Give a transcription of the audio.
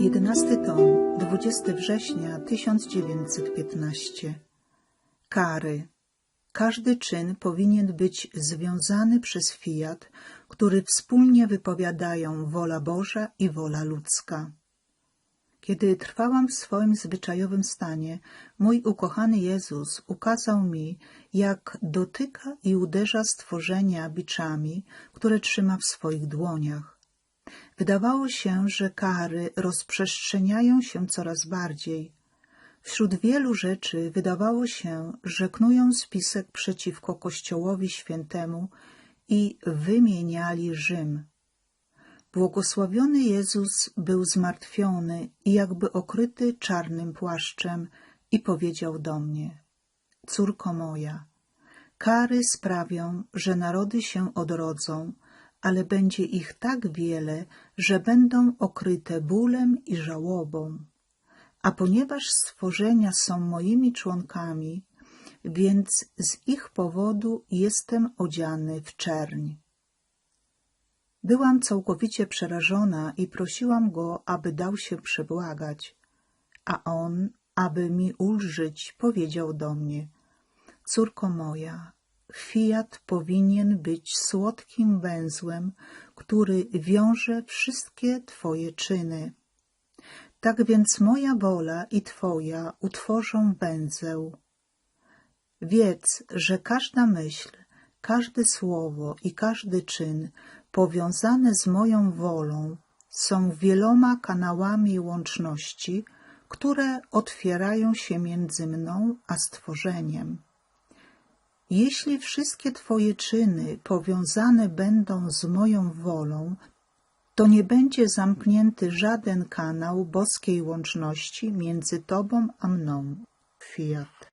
11 tom, 20 września 1915 Kary Każdy czyn powinien być związany przez fiat, który wspólnie wypowiadają wola Boża i wola ludzka. Kiedy trwałam w swoim zwyczajowym stanie, mój ukochany Jezus ukazał mi, jak dotyka i uderza stworzenia biczami, które trzyma w swoich dłoniach. Wydawało się, że kary rozprzestrzeniają się coraz bardziej. Wśród wielu rzeczy wydawało się, że knują spisek przeciwko Kościołowi Świętemu i wymieniali Rzym. Błogosławiony Jezus był zmartwiony i jakby okryty czarnym płaszczem i powiedział do mnie, Córko moja, kary sprawią, że narody się odrodzą, ale będzie ich tak wiele, że będą okryte bólem i żałobą. A ponieważ stworzenia są moimi członkami, więc z ich powodu jestem odziany w czerń. Byłam całkowicie przerażona i prosiłam go, aby dał się przebłagać, a on, aby mi ulżyć, powiedział do mnie, córko moja, Fiat powinien być słodkim węzłem, który wiąże wszystkie Twoje czyny. Tak więc moja wola i Twoja utworzą węzeł. Wiedz, że każda myśl, każde słowo i każdy czyn powiązane z moją wolą są wieloma kanałami łączności, które otwierają się między mną a stworzeniem. Jeśli wszystkie Twoje czyny powiązane będą z moją wolą, to nie będzie zamknięty żaden kanał boskiej łączności między Tobą a mną. Fiat.